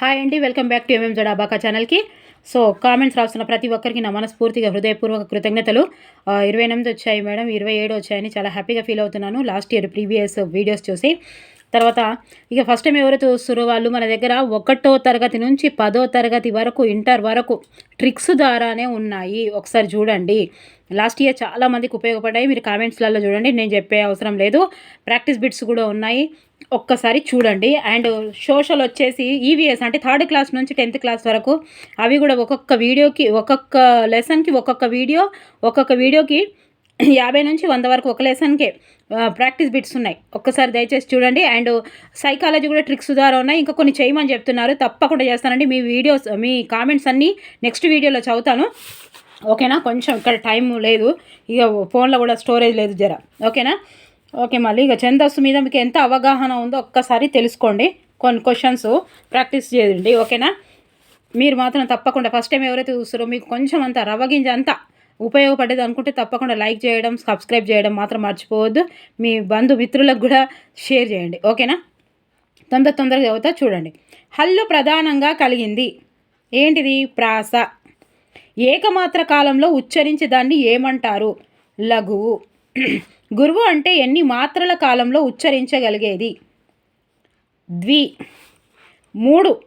Hi అండి welcome back to MM జడాబాకా ఛానల్కి సో కామెంట్స్ రాస్తున్న ప్రతి ఒక్కరికి నా మనస్ఫూర్తిగా హృదయపూర్వక కృతజ్ఞతలు. ఇరవై ఎనిమిది వచ్చాయి మేడం ఇరవై ఏడు వచ్చాయని చాలా హ్యాపీగా ఫీల్ అవుతున్నాను. లాస్ట్ ఇయర్ ప్రీవియస్ వీడియోస్ చూసి. తర్వాత ఇక ఫస్ట్ టైం ఎవరైతే చూస్తారో వాళ్ళు మన దగ్గర ఒకటో తరగతి నుంచి పదో తరగతి వరకు ఇంటర్ వరకు ట్రిక్స్ ద్వారానే ఉన్నాయి. ఒకసారి చూడండి. లాస్ట్ ఇయర్ చాలా మందికి ఉపయోగపడ్డాయి. మీరు కామెంట్స్లలో చూడండి. నేను చెప్పే అవసరం లేదు. ప్రాక్టీస్ బిట్స్ కూడా ఉన్నాయి. ఒక్కసారి చూడండి. అండ్ సోషల్ వచ్చేసి ఈవీఎస్ అంటే థర్డ్ క్లాస్ నుంచి టెన్త్ క్లాస్ వరకు అవి కూడా ఒక్కొక్క వీడియోకి ఒక్కొక్క లెసన్కి ఒక్కొక్క వీడియో ఒక్కొక్క వీడియోకి యాభై నుంచి వంద వరకు ఒక లెసన్కే ప్రాక్టీస్ బిట్స్ ఉన్నాయి. ఒక్కసారి దయచేసి చూడండి. అండ్ సైకాలజీ కూడా ట్రిక్స్ ద్వారా ఉన్నాయి. ఇంకా కొన్ని చేయమని చెప్తున్నారు. తప్పకుండా చేస్తానండి. మీ వీడియోస్ మీ కామెంట్స్ అన్నీ నెక్స్ట్ వీడియోలో చదువుతాను. ఓకేనా? కొంచెం ఇక్కడ టైం లేదు. ఇక ఫోన్లో కూడా స్టోరేజ్ లేదు జర. ఓకేనా? ఓకే మళ్ళీ ఇక ఛందస్సు మీద మీకు ఎంత అవగాహన ఉందో ఒక్కసారి తెలుసుకోండి. కొన్ని క్వశ్చన్స్ ప్రాక్టీస్ చేయండి ఓకేనా? మీరు మాత్రం తప్పకుండా ఫస్ట్ టైం ఎవరైతే చూస్తారో మీకు కొంచెం అంత రవ్వగింజ అంతా ఉపయోగపడేది అనుకుంటే తప్పకుండా లైక్ చేయడం సబ్స్క్రైబ్ చేయడం మాత్రం మర్చిపోవద్దు. మీ బంధుమిత్రులకు కూడా షేర్ చేయండి ఓకేనా? తొందర తొందరగా అవుతా చూడండి. హల్లు ప్రధానంగా కలిగింది ఏంటిది? ప్రాస. ఏకమాత్ర కాలంలో ఉచ్చరించి దాన్ని ఏమంటారు? లఘువు. గురువు అంటే ఎన్ని మాత్రల కాలంలో ఉచ్చరించగలిగేది? ద్వి. మూడు.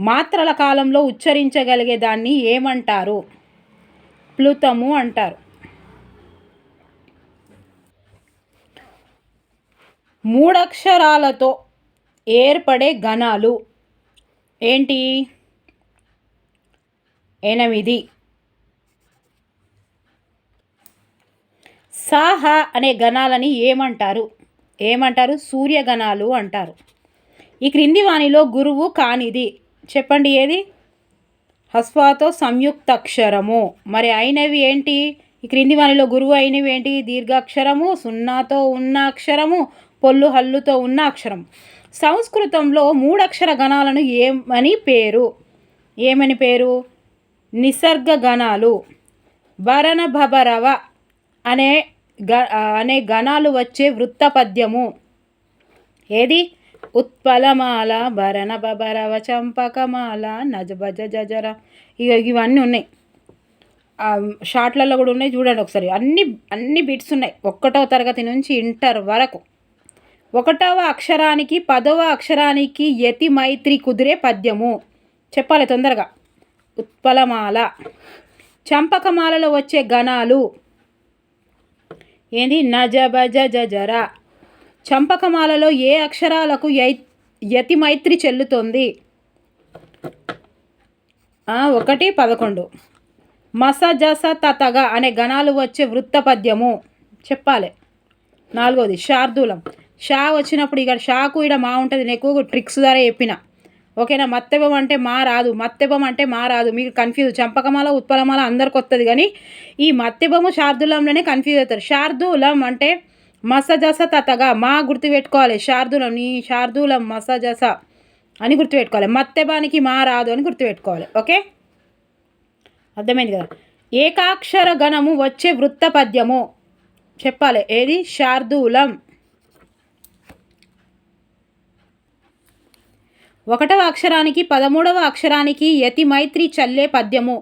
మాత్రల కాలంలో ఉచ్చరించగలిగే దాన్ని ఏమంటారు? ప్లుతము అంటారు. మూడక్షరాలతో ఏర్పడే గణాలు ఏంటి? ఎనిమిది. సాహ అనే గణాలని ఏమంటారు? ఏమంటారు? సూర్యగణాలు అంటారు. ఈ క్రింది వాణిలో గురువు కానిది. చెప్పండి ఏది? హస్వాతో సంయుక్తాక్షరము. మరి అయినవి ఏంటి? ఈ క్రింది వాణిలో గురువు అయినవి ఏంటి? దీర్ఘాక్షరము సున్నాతో ఉన్న అక్షరము పొల్లు హల్లుతో ఉన్న అక్షరం సంస్కృతంలో మూడక్షర గణాలను ఏమని పేరు? ఏమని పేరు? నిసర్గ గణాలు. భరణ భబరవ అనే గ అనే గణాలు వచ్చే వృత్త పద్యము ఏది? ఉత్పలమాల భరణ బరవ చంపకమాల నజబజ జజర. ఇక ఇవన్నీ ఉన్నాయి. షార్ట్లలో కూడా ఉన్నాయి చూడండి ఒకసారి. అన్ని అన్ని బిట్స్ ఉన్నాయి. ఒక్కటో తరగతి నుంచి ఇంటర్ వరకు. ఒకటవ అక్షరానికి పదవ అక్షరానికి యతి మైత్రి కుదిరే పద్యము. చెప్పాలి తొందరగా. ఉత్పలమాల. చంపకమాలలో వచ్చే గణాలు ఏంది? నజబజ జజరా చంపకమాలలో ఏ అక్షరాలకు యతిమైత్రి యతి మైత్రి చెల్లుతుంది? ఒకటి పదకొండు. మస జస తతగ అనే గణాలు వచ్చే వృత్తపద్యము చెప్పాలి. నాలుగోది శార్దూలం షా వచ్చినప్పుడు ఇక్కడ షాకు ఇక్కడ మా ఉంటుంది ఎక్కువ ట్రిక్స్ ద్వారా చెప్పిన. ఓకేనా? మత్తెబం అంటే మా రాదు. మత్తెబం అంటే మా రాదు. మీకు కన్ఫ్యూజ్ చంపకమాల ఉత్పలమాల అందరికి వస్తుంది కానీ ఈ మత్తెబము శార్దులంలోనే కన్ఫ్యూజ్ అవుతారు. శార్దూలం అంటే మసజస తతగా మా గుర్తుపెట్టుకోవాలి శార్దులం నీ శార్దూలం మసజస అని గుర్తుపెట్టుకోవాలి మత్తెబానికి మా రాదు అని గుర్తుపెట్టుకోవాలి ఓకే? అర్థమైంది కదా? ఏకాక్షర గణము వచ్చే వృత్త పద్యము చెప్పాలి. ఏది? శార్దూలం. ఒకటవ అక్షరానికి పదమూడవ అక్షరానికి యతి మైత్రి చల్లే పద్యము.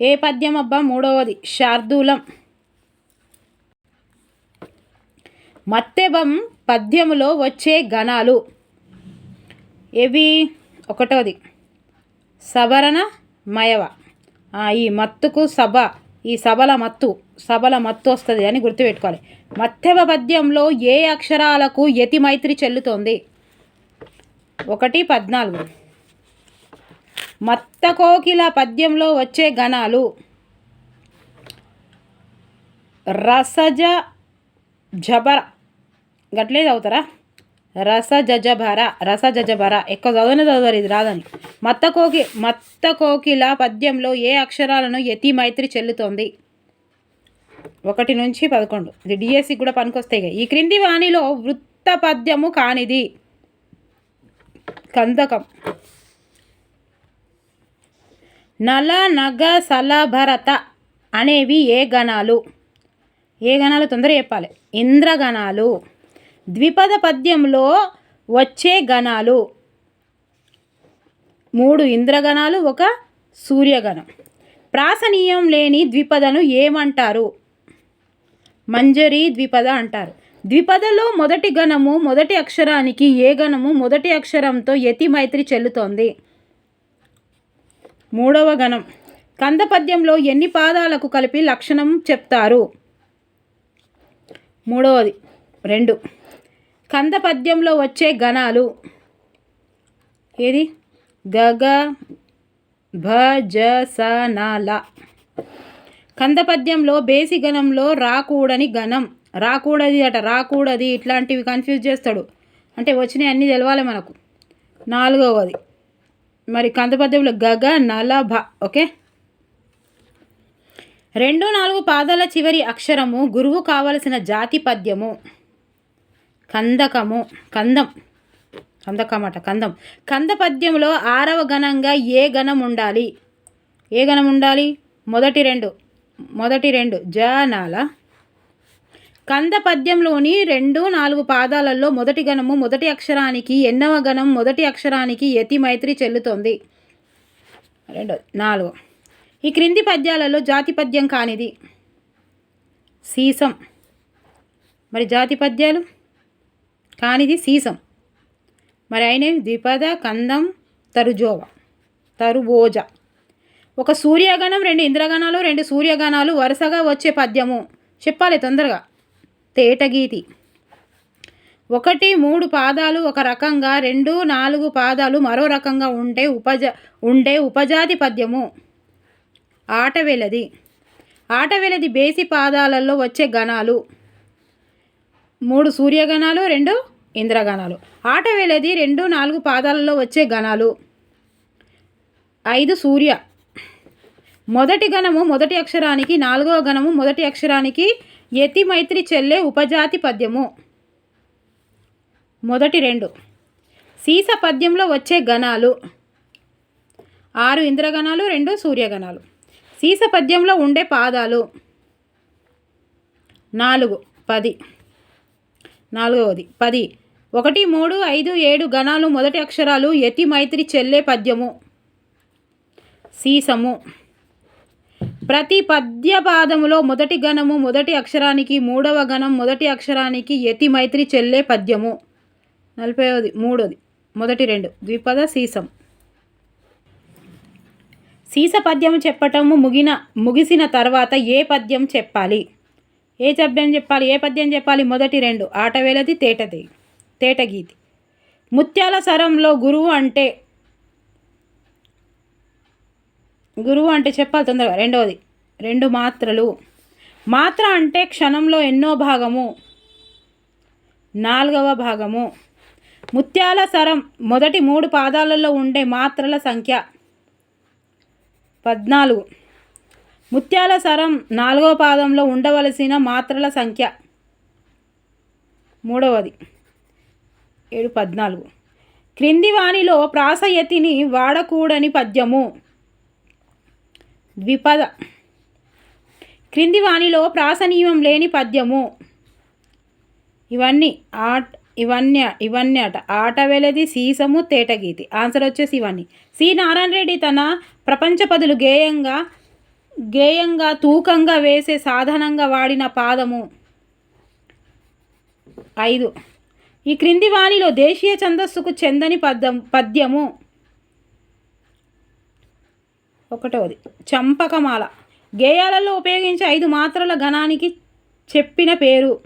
ఏ పద్యం అబ్బా మూడవది శార్దూలం. మత్తెబం పద్యములో వచ్చే గణాలు. ఏవి? ఒకటవది సవరణ మయవ. ఈ మత్తుకు సభ ఈ సభల మత్తు సభల మత్తు వస్తుంది అని గుర్తుపెట్టుకోవాలి. మత్తెబ పద్యంలో ఏ అక్షరాలకు యతి మైత్రి చెల్లుతోంది? ఒకటి పద్నాలుగు. మత్త కోకిల పద్యంలో వచ్చే గణాలు. రసజ జబర. గట్లే చదువుతారా? రస జజభర రస జజభర ఎక్కువ చదవనే చదవరు ఇది రాదని. మత్త కోకి మత్త కోకిల పద్యంలో ఏ అక్షరాలను యతి మైత్రి చెల్లుతోంది? ఒకటి నుంచి పదకొండు. ఇది డిఎస్సి కూడా పనికొస్తాయి ఈ క్రింది వాణిలో వృత్త పద్యము కానిది. కందకం. నల నగ సలభరత అనేవి ఏ గణాలు? ఏ గణాలు? తొందర చెప్పాలి. ఇంద్రగణాలు. ద్విపద పద్యంలో వచ్చే గణాలు. మూడు ఇంద్రగణాలు ఒక సూర్యగణం. ప్రాసనీయం లేని ద్విపదను ఏమంటారు? మంజరీ ద్విపద అంటారు. ద్విపదలో మొదటి గణము మొదటి అక్షరానికి ఏ గణము మొదటి అక్షరంతో యతి మైత్రి చెల్లుతోంది. మూడవ గణం. కందపద్యంలో ఎన్ని పాదాలకు కలిపి లక్షణం చెప్తారు? మూడవది. రెండు. కందపద్యంలో వచ్చే గణాలు ఏది? గగ భ జ స న ల. బేసి గణంలో రాకూడని గణం. రాకూడది అట రాకూడది. ఇట్లాంటివి కన్ఫ్యూజ్ చేస్తాడు. అంటే వచ్చినాయి అన్నీ తెలవాలి మనకు. నాలుగవది. మరి కందపద్యంలో గగ నల భ ఓకే? రెండు నాలుగు పాదాల చివరి అక్షరము గురువు కావలసిన జాతి పద్యము. కందకము కందం. కందకమట కందం కంద. పద్యంలో ఆరవ గణంగా ఏ గణం ఉండాలి? ఏ గణం ఉండాలి? మొదటి రెండు మొదటి రెండు జనాల కంద పద్యంలోని రెండు నాలుగు పాదాలలో మొదటి గణము మొదటి అక్షరానికి ఎన్నవ గణం మొదటి అక్షరానికి యతి మైత్రి చెల్లుతోంది. రెండు నాలుగు. ఈ క్రింది పద్యాలలో జాతి పద్యం కానిది. సీసం. మరి జాతి పద్యాలు? కానిది సీసం. మరి అయినవి ద్విపద కందం తరుజోవ తరుబోజ ఒక సూర్యగణం రెండు ఇంద్రగణాలు రెండు సూర్యగణాలు వరుసగా వచ్చే పద్యము. చెప్పాలి తొందరగా. తేటగీతి. ఒకటి మూడు పాదాలు ఒక రకంగా రెండు నాలుగు పాదాలు మరో రకంగా ఉండే ఉపజ ఉండే ఉపజాతి పద్యము ఆటవెలది. ఆటవెలది బేసి పాదాలలో వచ్చే గణాలు. మూడు సూర్యగణాలు రెండు ఇంద్రగణాలు. ఆటవెలది రెండు నాలుగు పాదాలలో వచ్చే గణాలు. ఐదు సూర్య. మొదటి గణము మొదటి అక్షరానికి నాలుగవ గణము మొదటి అక్షరానికి యతి మైత్రి చెల్లె ఉపజాతి పద్యము. మొదటి రెండు. సీస పద్యంలో వచ్చే గణాలు. ఆరు ఇంద్రగణాలు రెండు సూర్యగణాలు. సీస పద్యంలో ఉండే పాదాలు. నాలుగు పది. నాలుగవది పది. ఒకటి మూడు ఐదు ఏడు గణాలు మొదటి అక్షరాలు యతి మైత్రి చెల్లే పద్యము. సీసము. ప్రతి పద్యపాదములో మొదటి గణము మొదటి అక్షరానికి మూడవ గణం మొదటి అక్షరానికి యతి మైత్రి చెల్లే పద్యము. నలభైవది మూడోది మొదటి రెండు ద్విపద సీసం. సీస పద్యం చెప్పటము ముగిన ముగిసిన తర్వాత ఏ పద్యం చెప్పాలి? ఏ పద్యం చెప్పాలి? ఏ పద్యం చెప్పాలి? మొదటి రెండు ఆటవేలది తేటది తేటగీతి. ముత్యాల సరంలో గురువు అంటే గురువు అంటే చెప్పాలి తొందరగా. రెండవది రెండు మాత్రలు. మాత్ర అంటే క్షణంలో ఎన్నో భాగము. నాలుగవ భాగము. ముత్యాల సరం మొదటి మూడు పాదాలలో ఉండే మాత్రల సంఖ్య. పద్నాలుగు ముత్యాల సరం నాలుగవ పాదంలో ఉండవలసిన మాత్రల సంఖ్య. మూడవది ఏడు పద్నాలుగు. క్రింది వాణిలో ప్రాసయతిని వాడకూడని పద్యము. ద్విపద. క్రింది వాణిలో ప్రాసనీయం లేని పద్యము. ఇవన్నీ ఆట్ ఇవన్నీ ఇవన్నీ అట ఆట వెలది సీసము తేటగీతి. ఆన్సర్ వచ్చేసి ఇవన్నీ. సి. నారాయణ రెడ్డి తన ప్రపంచ పదులు గేయంగా గేయంగా తూకంగా వేసే సాధనంగా వాడిన పాదము. ఐదు. ఈ క్రింది వాణిలో దేశీయ ఛందస్సుకు చెందని పద్యం పద్యము. ఒకటవది. చంపకమాల. గేయాలలో ఉపయోగించే ఐదు మాత్రల గణానికి చెప్పిన పేరు.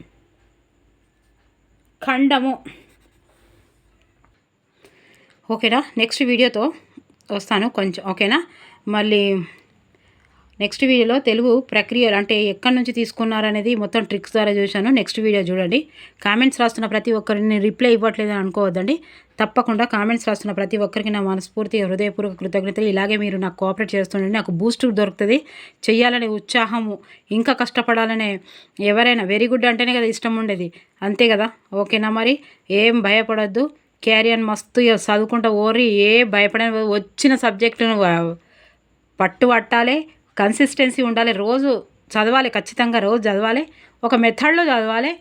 ఖండము. ఓకేనా? నెక్స్ట్ వీడియోతో వస్తాను కొంచెం. ఓకేనా? మళ్ళీ నెక్స్ట్ వీడియోలో తెలుగు ప్రక్రియలు అంటే ఎక్కడి నుంచి తీసుకున్నారనేది మొత్తం ట్రిక్స్ ద్వారా చూశాను. నెక్స్ట్ వీడియో చూడండి. కామెంట్స్ రాస్తున్న ప్రతి ఒక్కరిని రిప్లై ఇవ్వట్లేదని అనుకోవద్దండి. తప్పకుండా కామెంట్స్ రాస్తున్న ప్రతి ఒక్కరికి నా మనస్ఫూర్తి హృదయపూర్వక కృతజ్ఞతలు. ఇలాగే మీరు నాకు కోఆపరేట్ చేస్తుండండి నాకు బూస్ట్ దొరుకుతుంది. చేయాలనే ఉత్సాహము ఇంకా కష్టపడాలనే ఎవరైనా వెరీ గుడ్ అంటేనే కదా ఇష్టం ఉండేది. అంతే కదా? ఓకేనా మరి? ఏం భయపడొద్దు. క్యారియర్ మస్తు చదువుకుంటా ఓరి ఏ భయపడని వచ్చిన సబ్జెక్టును పట్టు పట్టాలి కన్సిస్టెన్సీ ఉండాలి. రోజు చదవాలి ఖచ్చితంగా రోజు చదవాలి. ఒక మెథడ్లో చదవాలి.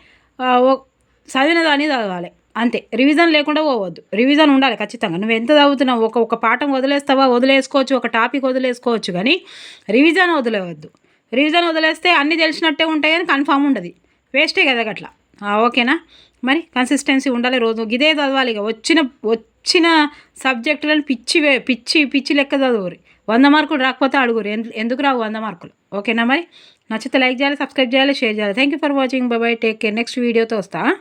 చదివిన దాన్ని చదవాలి. అంతే. రివిజన్ లేకుండా పోవద్దు. రివిజన్ ఉండాలి ఖచ్చితంగా. నువ్వు ఎంత చదువుతున్నావు? ఒక ఒక పాఠం వదిలేస్తావా? వదిలేసుకోవచ్చు. ఒక టాపిక్ వదిలేసుకోవచ్చు కానీ రివిజన్ వదిలేవద్దు. రివిజన్ వదిలేస్తే అన్నీ తెలిసినట్టే ఉంటాయి అని కన్ఫామ్ ఉండదు. వేస్టే కదా గట్లా. ఓకేనా? మరి కన్సిస్టెన్సీ ఉండాలి రోజు. ఇదే చదవాలి ఇక. వచ్చిన వచ్చిన సబ్జెక్టులను పిచ్చి వే- పిచ్చి పిచ్చి లెక్క చదువురి వంద మార్కులు రాకపోతే అడుగురు ఎందుకు రావు వంద మార్కులు? ఓకేనా మరి? నచ్చితే లైక్ చేయాలి సబ్స్క్రైబ్ చేయాలి షేర్ చేయాలి. Thank you for watching bye bye take care next వీడియోతో వస్తా.